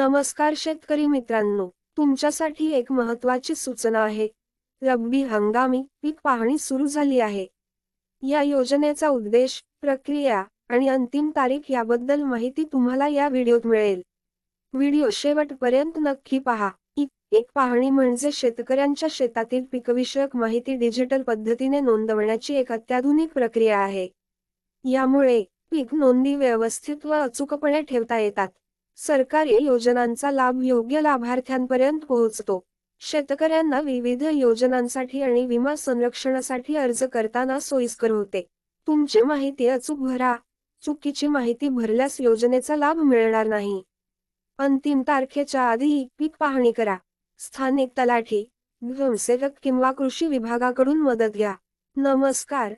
नमस्कार शेतकरी मित्रांनो तुमच्यासाठी एक महत्वाची सूचना आहे. रब्बी हंगामी पीक पाहणी सुरू झाली आहे. या योजनेचा उद्देश प्रक्रिया आणि अंतिम तारीख याबद्दल माहिती तुम्हाला या व्हिडिओत मिळेल. व्हिडिओ शेवटपर्यंत नक्की पहा. एक पाहणी म्हणजे शेतकऱ्यांच्या शेतातील पिकविषयक माहिती डिजिटल पद्धतीने नोंदवण्याची एक अत्याधुनिक प्रक्रिया आहे. यामुळे पीक नोंदी व्यवस्थित व अचूकपणे ठेवता येतात. सरकारी योजनांचा लाभ योग्य लाभार्थ्यांपर्यंत पोहोचतो. शेतकऱ्यांना विविध योजनांसाठी आणि विमा संरक्षणासाठी अर्ज करताना सोयीस्कर होते. तुमची माहिती अचूक भरा. चुकीची माहिती भरल्यास योजनेचा लाभ मिळणार नाही. अंतिम तारखेच्या आधी पीक पाहणी करा. स्थानिक तलाठी ग्रामसेवक किंवा कृषी विभागाकडून मदत घ्या. नमस्कार.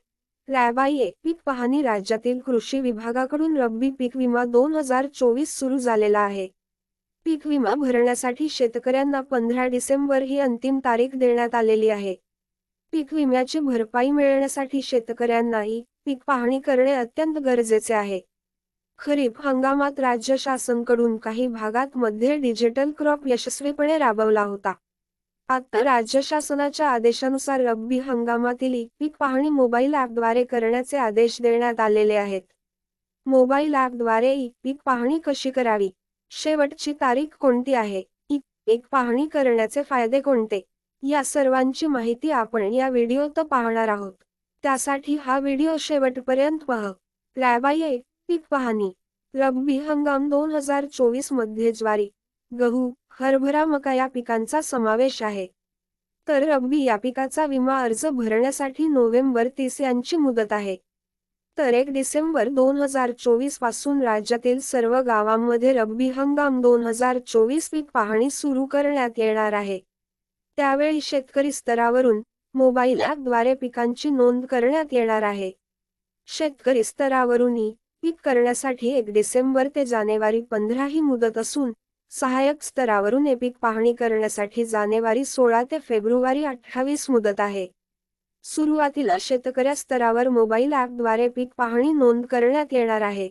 रॅबाये पीक पाहणी राज्यातील कृषी विभागाकडून रब्बी पीक विमा दोन हजार चोवीस सुरू झालेला आहे. पीक विमा भरण्यासाठी शेतकऱ्यांना पंधरा डिसेंबर ही अंतिम तारीख देण्यात आलेली आहे. पीक विम्याची भरपाई मिळण्यासाठी शेतकऱ्यांनाही पीक पाहणी करणे अत्यंत गरजेचे आहे. खरीप हंगामात राज्य शासनकडून काही भागात मध्ये डिजिटल क्रॉप यशस्वीपणे राबवला होता. आता राज्य शासनाच्या आदेशानुसार रब्बी हंगामातील पीक पाहणी मोबाईल ॲपद्वारे करण्याचे आदेश देण्यात आलेले आहेत. मोबाईल ॲपद्वारे ई पीक पाहणी कशी करावी? शेवटची तारीख कोणती आहे? ई पीक पाहणी करण्याचे फायदे कोणते? या सर्वांची माहिती आपण या व्हिडिओत पाहणार आहोत. त्यासाठी हा व्हिडिओ शेवटपर्यंत पहा. रॅबाई पीक पाहणी. रब्बी हंगाम दोन हजार चोवीसमध्ये ज्वारी गहू हरभरा मका या पिकांचा समावेश आहे. तर रब्बी या पिकाचा विमा अर्ज भरण्यासाठी नोव्हेंबर तीस यांची मुदत आहे. तर एक डिसेंबर दोन हजार चोवीसपासून राज्यातील सर्व गावांमध्ये रब्बी हंगाम दोन हजार चोवीस पीक पाहणी सुरू करण्यात येणार आहे. त्यावेळी शेतकरी स्तरावरून मोबाईल ॲपद्वारे पिकांची नोंद करण्यात येणार आहे. शेतकरी स्तरावरूनही पीक करण्यासाठी एक डिसेंबर ते जानेवारी पंधरा ही मुदत असून सहाय्यक स्तरावरून हे पीक पाहणी करण्यासाठी जानेवारी सोळा ते फेब्रुवारी अठ्ठावीस मुदत आहे. सुरुवातीला शेतकऱ्या स्तरावर मोबाईल ॲपद्वारे पीक पाहणी नोंद करण्यात येणार आहे.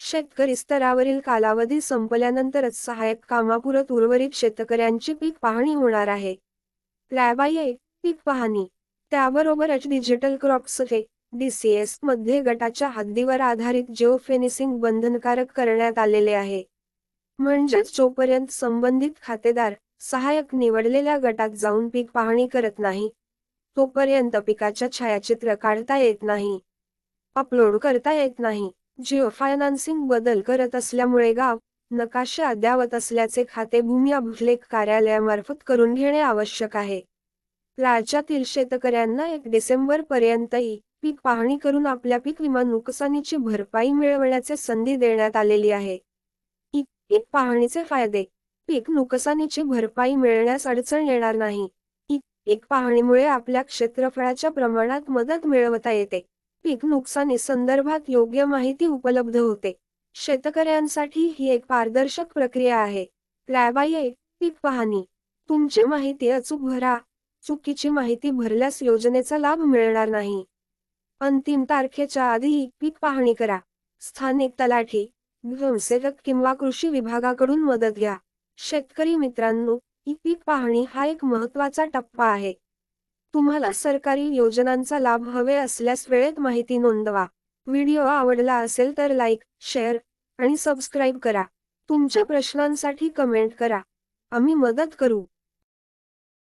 शेतकरी स्तरावरील कालावधी संपल्यानंतरच सहाय्यक कामापुरत उर्वरित शेतकऱ्यांची पीक पाहणी होणार आहे. रॅबाई पीक पाहणी. त्याबरोबरच डिजिटल क्रॉप्स डीसीएसमध्ये गटाच्या हद्दीवर आधारित जिओ फेनिसिंग बंधनकारक करण्यात आलेले आहे. म्हणजेच जोपर्यंत संबंधित खातेदार सहाय्यक निवडलेल्या गटात जाऊन पीक पाहणी करत नाही तोपर्यंत पिकाच्या छायाचित्र काढता येत नाही अपलोड करता येत नाही. जिओ फायनान्सिंग बदल करत असल्यामुळे गाव नकाशे अद्यावत असल्याचे खाते भूमी अभिलेख कार्यालयामार्फत करून घेणे आवश्यक आहे. राज्यातील शेतकऱ्यांना एक डिसेंबर पर्यंतही पीक पाहणी करून आपल्या पीक विमा नुकसानीची भरपाई मिळवण्याचे संधी देण्यात आलेली आहे. एक पीक पाहणीचे फायदे. पीक नुकसानीची भरपाई मिळण्यास अडचण येणार नाही. एक पाहणीमुळे आपल्या क्षेत्रफळाच्या प्रमाणात मदत मिळवता येते. पीक नुकसानी संदर्भात योग्य माहिती उपलब्ध होते. शेतकऱ्यांसाठी ही एक पारदर्शक प्रक्रिया आहे. रॅबाई पीक पाहणी. तुमची माहिती अचूक भरा. चुकीची माहिती भरल्यास योजनेचा लाभ मिळणार नाही. अंतिम तारखेच्या आधी पीक पाहणी करा. स्थानिक तलाठी ग्रामसेवक किंवा कृषी विभागाकडून मदत घ्या. शेतकरी मित्रांनो ई पीक पाहणी हा एक महत्त्वाचा टप्पा आहे. तुम्हाला सरकारी योजनांचा लाभ हवे असल्यास वेळेत माहिती नोंदवा. व्हिडिओ आवडला असेल तर लाईक शेअर आणि सबस्क्राईब करा. तुमच्या प्रश्नांसाठी कमेंट करा. आम्ही मदत करू.